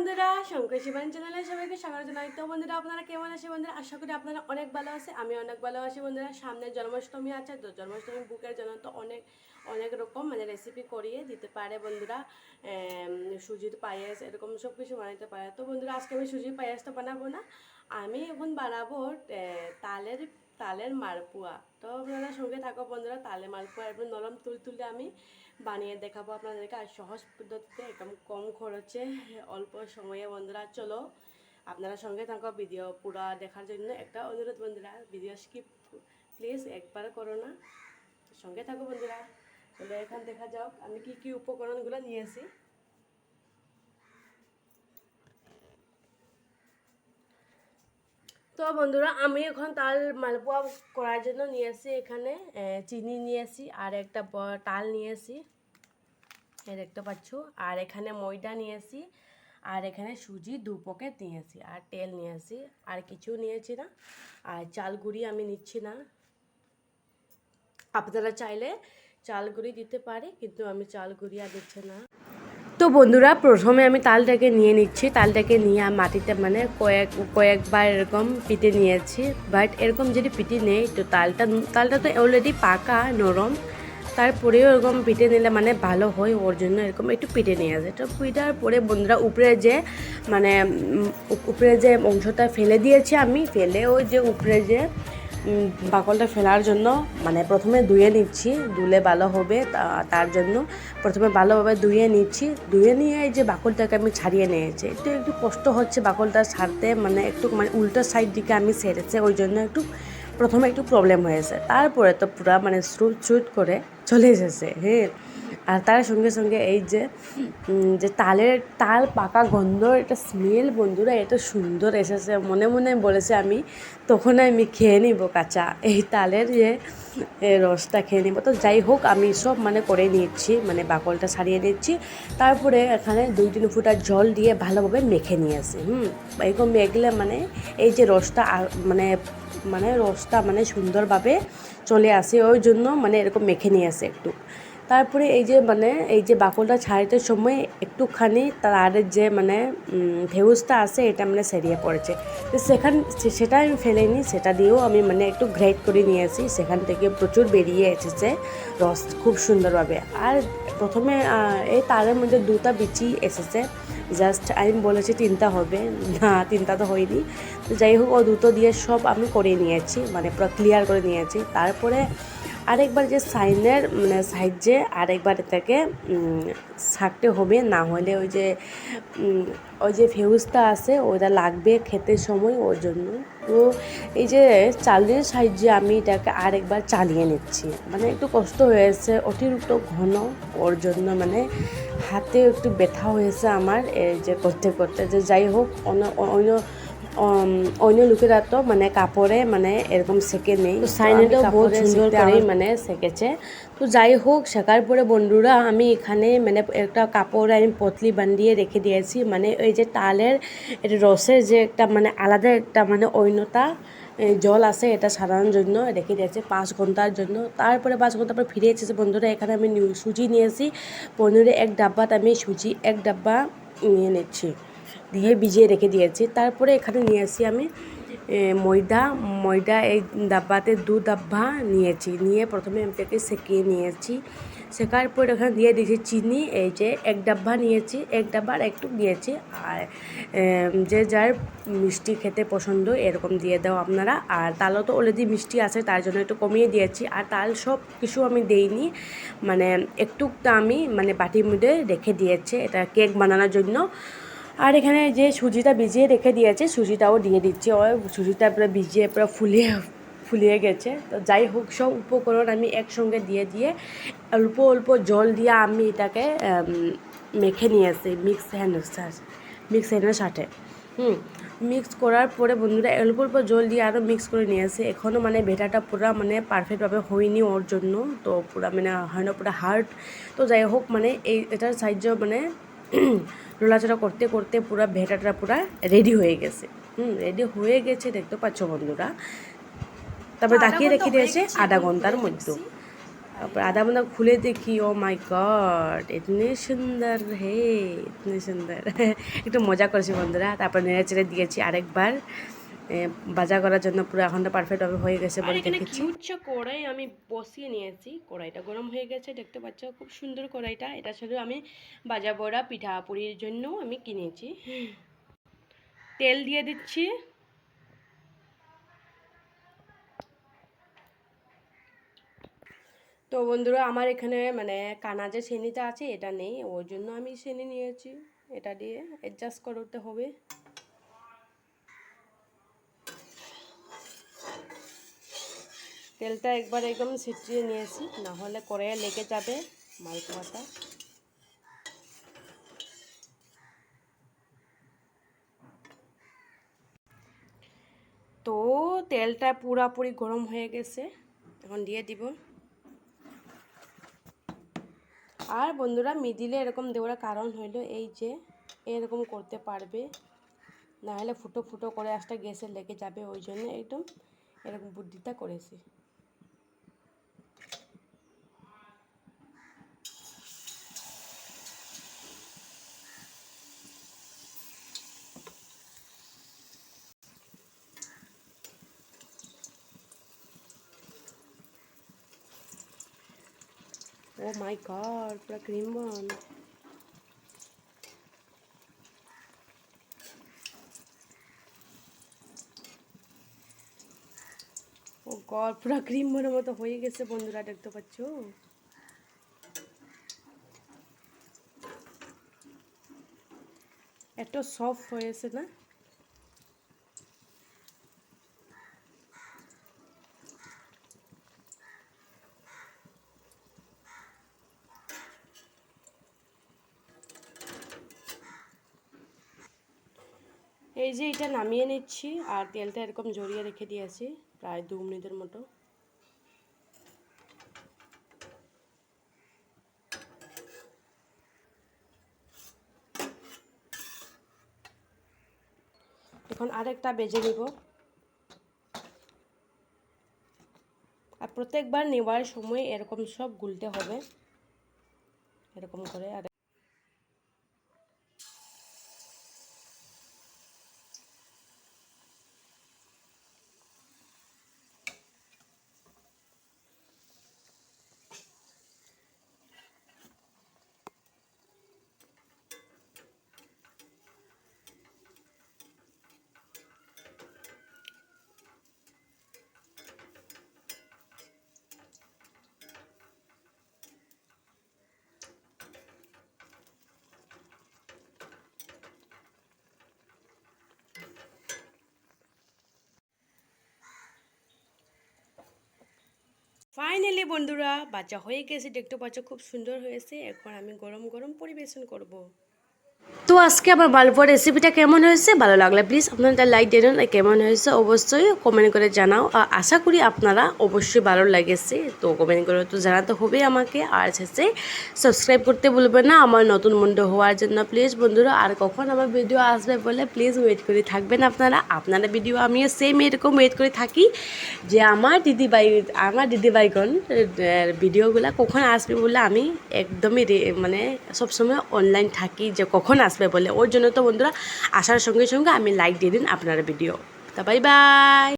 বন্ধুরা, শঙ্কর শিবান চ্যানেলে সবাইকে স্বাগত জানাই। তো বন্ধুরা, আপনারা কেমন আছে বন্ধুরা? আশা করি আপনারা অনেক ভালো আছে আমি অনেক ভালো আছি বন্ধুরা। সামনে জন্মাষ্টমী আছে, তো জন্মাষ্টমী বুকের জন্য তো অনেক অনেক রকম মানে রেসিপি করিয়ে দিতে পারে বন্ধুরা। সুজির পায়েস, এরকম সব কিছু বানাতে পারে। তো বন্ধুরা, আজকে আমি সুজির পায়েসটা বানাবো না। আমি এখন বানাবো তালের তালের মালপুয়া। তো আপনারা সঙ্গে থাকো বন্ধুরা, তালের মালপুয়া একদম নরম তুল তুলে আমি বানিয়ে দেখাবো আপনাদেরকে। আর সহজ পদ্ধতিতে একদম কম খরচে, অল্প সময়ে বন্ধুরা, চলো আপনারা সঙ্গে থাকো। ভিডিও পুরা দেখার জন্য একটা অনুরোধ বন্ধুরা, ভিডিও স্কিপ প্লিজ একবার করো না। সঙ্গে থাকো বন্ধুরা। তাহলে এখান দেখা যাক আমি কি কি উপকরণগুলো নিয়েছি? তো বন্ধুরা, আমি এখন তাল মালপোয়া করার জন্য নিয়ে আসি এখানে চিনি নিয়ে আসি, আর একটা তাল নিয়েছি এই দেখতে পাচ্ছ। আর এখানে ময়দা নিয়েছি আর এখানে সুজি দু পকেট নিয়ে আসি, আর তেল নিয়ে আসি, আর কিছু নিয়েছি না। আর চাল গুঁড়ি আমি নিচ্ছি না। আপনারা চাইলে চাল গুঁড়ি দিতে পারে, কিন্তু আমি চাল গুঁড়ি আর দিচ্ছি না। তো বন্ধুরা, প্রথমে আমি তালটাকে নিয়ে নিচ্ছি। তালটাকে নিয়ে মাটিতে মানে কয়েক, কয়েকবার এরকম পিটে নিয়েছি। বাট এরকম যদি পিটে নেই, তো তালটা তালটা তো অলরেডি পাকা, নরম। তারপরেও এরকম পিটে নিলে মানে ভালো হয়, ওর জন্য এরকম একটু পিটে নিয়ে আসে। তো পিটার পরে বন্ধুরা, উপরে যে মানে উপরে যে অংশটা ফেলে দিয়েছি আমি, ফেলে ওই যে উপরে যে বাকলটা ফেলার জন্য মানে প্রথমে ধুয়ে নিচ্ছি, ধুলে ভালো হবে তার জন্য। প্রথমে ভালোভাবে ধুয়ে নিচ্ছি। ধুয়ে নিয়ে এই যে বাকলটাকে আমি ছাড়িয়ে নিয়েছি। একটু একটু কষ্ট হচ্ছে বাকলটা ছাড়তে মানে একটু মানে উল্টো সাইড দিকে আমি সেরেছে, ওই জন্য একটু, প্রথমে একটু প্রবলেম হয়েছে। তারপরে তো পুরা মানে স্রুট স্রুট করে চলে এসেছে। হ্যাঁ। আর তার সঙ্গে সঙ্গে এই যে যে তালের, তাল পাকা গন্ধ, এটা স্মেল বন্ধুরা, এত সুন্দর এসেছে। মনে মনে বলেছে আমি, তখন আমি খেয়ে নিব কাঁচা। এই তালের যে রসটা খেয়ে নিব। তো যাই হোক, আমি সব মানে করে নিচ্ছি মানে বাকলটা সারিয়ে নিচ্ছি। তারপরে এখানে দুই, তিন ফুটার জল দিয়ে ভালোভাবে মেখে নিয়ে নিয়েছি, হুম? এরকম মেখলে মানে এই যে রসটা মানে মানে রসটা মানে সুন্দরভাবে চলে আসে। ওই জন্য মানে এরকম মেখে নিয়ে আসে একটু। তারপরে এই যে মানে এই যে বাকলটা ছাড়িতে সময় একটুখানি তার যে মানে ভেউজটা আছে, এটা মানে সেরিয়ে পড়েছে। তো সেখান সেটা আমি ফেলেনি সেটা দিয়েও আমি মানে একটু গ্রেট করে নিয়েছি। সেখান থেকে প্রচুর বেরিয়ে এসেছে রস খুব সুন্দরভাবে। আর প্রথমে এই তারের মধ্যে দুটা বিচি এসেছে। জাস্ট আমি বলেছি তিনটা হবে। না, তিনটা তো হয়নি। তো যাই হোক, ও দুটো দিয়ে সব আমি করে নিয়েছি মানে পুরো ক্লিয়ার করে নিয়েছি। তারপরে আরেকবার যে সাইনের মানে সাইজে আরেকবার এটাকে ছাড়তে হবে, না হলে ওই যে ওই যে ফিউজটা আছে ওটা লাগবে খেতে সময়, ওর জন্য। তো এই যে চালের সাহায্যে আমি এটাকে আরেকবার চালিয়ে নিচ্ছি। মানে একটু কষ্ট হয়েছে, অতিরিক্ত ঘন, ওর জন্য মানে হাতে একটু ব্যথা হয়েছে আমার, এই যে করতে করতে। যে যাই হোক, অন্য অন্য অন্য লোকেরা তো মানে কাপড়ে মানে এরকম সেকে নেই। সাইনেটাও বহুত সুন্দর করে মানে সেকেছে। তো যাই হোক শেখার পরে বন্ধুরা আমি এখানে মানে একটা কাপড় আমি পতলি বান্ধিয়ে রেখে দিয়েছি। মানে ওই যে তালের রসের যে একটা মানে আলাদা একটা মানে অন্যতা জল আছে এটা সারানোর জন্য রেখে দিয়েছে পাঁচ ঘণ্টার জন্য। তারপরে পাঁচ ঘণ্টা পর ফিরে এসেছে বন্ধুরা এখানে আমি সুজি নিয়েছি। পনেরো এক ডাব্বাত আমি সুজি এক ডাব্বা নিয়ে নিচ্ছি। দিয়ে ভিজিয়ে রেখে দিয়েছি। তারপরে এখানে নিয়ে আসি আমি ময়দা। ময়দা এই ডাব্বাতে দু ডাব্বা নিয়েছি। নিয়ে প্রথমে আমি সেকিয়ে নিয়েছি। শেখার পর এখানে দিয়ে দিয়েছি চিনি। এই যে এক ডাব্বা নিয়েছি, এক ডাব্বা আর একটু দিয়েছি আর যে যার মিষ্টি খেতে পছন্দ, এরকম দিয়ে দাও আপনারা। আর তালও তো অলরেডি মিষ্টি আছে, তার জন্য একটু কমিয়ে দিয়েছি। আর তাল সব কিছু আমি দেইনি। মানে একটুটা আমি মানে বাটির মধ্যে রেখে দিয়েছি। এটা কেক বানানোর জন্য। আর এখানে যে সুজিটা ভিজিয়ে রেখে দিয়েছে, সুজিটাও দিয়ে দিচ্ছি। ও সুজিটা পুরো ভিজিয়ে, পুরো ফুলিয়ে ফুলিয়ে গেছে। তো যাই হোক, সব উপকরণ আমি একসঙ্গে দিয়ে দিয়ে অল্প অল্প জল দিয়ে আমি এটাকে মেখে নিয়েছি মিক্স হ্যান্ড মিক্স হ্যান্ডের সাথে। হুম মিক্স করার পরে বন্ধুরা, অল্প অল্প জল দিয়ে আরও মিক্স করে নিয়েছে এখনও মানে বেটাটা পুরো মানে পারফেক্টভাবে হয়নি ওর জন্য। তো পুরো মানে হয় না, পুরো হার্ড তো যাই হোক মানে এই এটার সাহায্য মানে নড়াচড়া করতে করতে পুরো ভেটাটা পুরো রেডি হয়ে গেছে। হুম রেডি হয়ে গেছে দেখতে পাচ্ছ বন্ধুরা। তারপরে তাকিয়ে রেখে দিয়েছে আধা ঘণ্টার মধ্যে। তারপর আধা ঘণ্টা খুলে দেখি ও মাই গড এতনি সুন্দর হে এতনি সুন্দর। একটু মজা করেছি বন্ধুরা। তারপর নেড়ে চেড়ে দিয়েছি আরেকবার। ভাজা করার জন্য পুরো এখনটা পারফেক্টভাবে হয়ে গেছে বলে এখানে দেখেছি কিউটসা কড়াই আমি বসিয়ে নিয়েছি কড়াইটা গরম হয়ে গেছে দেখতে পাচ্ছ খুব সুন্দর কড়াইটা। এটা শুধু আমি বাজা বড়া পিঠা পুরির জন্য আমি কিনেছি। তেল দিয়ে দিচ্ছি। তো বন্ধুরা আমার এখানে মানে কানা যে শ্রেণীটা আছে এটা নেই ওর জন্য আমি শ্রেণি নিয়েছি। এটা দিয়ে অ্যাডজাস্ট করতে হবে। তেলটা একবার একদম ছিটিয়ে নিয়েছি না হলে কড়াইয়ে লেগে যাবে মালপোয়াটা তো তেলটা পুরাপুরি গরম হয়ে গেছে, এখন দিয়ে দিব। আর বন্ধুরা, মিডিলে এরকম দেওয়ার কারণ হইল এই যে, এরকম করতে পারবে না হলে ফুটো ফুটো করে আসটা গ্যাসে লেগে যাবে, ওই জন্য একদম এরকম বুদ্ধিটা করেছি। ও মাই গড পুরো ক্রিম বন ও গড পুরো ক্রিম বনের মতো হয়ে গেছে বন্ধুরা, দেখতে পাচ্ছ? এত সফট হয়েছে না? এই যে এটা নামিয়ে নিচ্ছি আর তেলটা এরকম জড়িয়ে রেখে দিয়েছি, প্রায় দু মিনিটের মতো। এখন আরেকটা বেজে নিব। আর প্রত্যেকবার নেওয়ার সময় এরকম সব গুলতে হবে। এরকম করে আর ফাইনালি বন্ধুরা, বাচ্চা হয়ে গেছে, দেখতে পাচ্ছ, খুব সুন্দর হয়েছে। এখন আমি গরম গরম পরিবেশন করব। তো আজকে আমার মালপোয়া রেসিপিটা কেমন হয়েছে? ভালো লাগলে প্লিজ আপনারা লাইক দিন। আর কেমন হয়েছে? অবশ্যই কমেন্ট করে জানাও। আর আশা করি আপনারা অবশ্যই ভালো লাগেছে। তো কমেন্ট করে তো জানাতে হবে আমাকে। আর শেষে সাবস্ক্রাইব করতে ভুলবেন না। আমার নতুন বন্ধু হওয়ার জন্য প্লিজ বন্ধুরা, আর কখন আমার ভিডিও আসবে বলে প্লিজ ওয়েট করে থাকবেন আপনারা। আপনারা ভিডিও আমিও সেম এরকম ওয়েট করে থাকি যে আমার দিদিভাই, আমার দিদিভাইগণ ভিডিওগুলো কখন আসবে বলে আমি একদমই মানে সবসময় অনলাইন থাকি যে কখন আসবে বলে। ওর জন্য তো বন্ধুরা, আসার সঙ্গে সঙ্গে আমি লাইক দিয়ে দিন আপনার ভিডিও তা বাই বাই